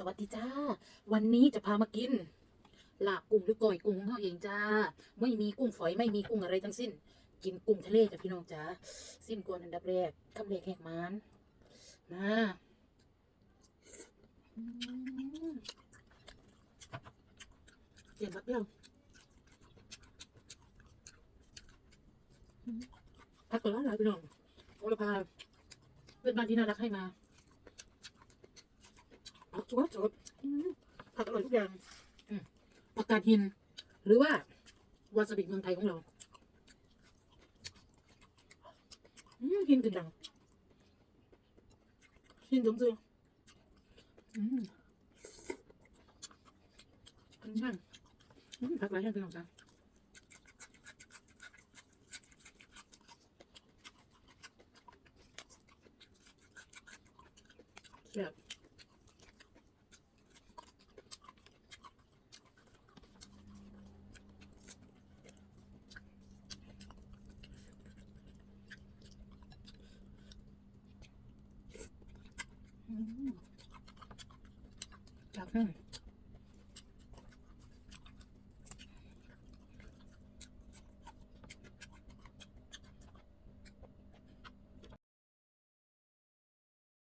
สวัสดีจ้า วันนี้จะพามากินลาบกุ้งหรือก้อยกุ้งของเขาเองจ้า ไม่มีกุ้งฝอยไม่มีกุ้งอะไรทั้งสิ้น กินกุ้งทะเลจ้ะพี่น้องจ้าสิ้นกวนอันดับแรกคำแรกแหกมานมาเตรียมผักเปรี้ยวอืมผักตัวละหลายพี่น้องโอระพาเพื่อนบ้านที่น่ารักให้มา สดสดอืมผักอร่อยทุกอย่างอืมผักกาดหิน หรือว่าวาซาบิเมืองไทยของเราอืมหินกึ่งดังหินสมซื่ออืมอันนี้บ้างอืมผักหลายอย่างเป็นของจ้าแซ่บ จากนั้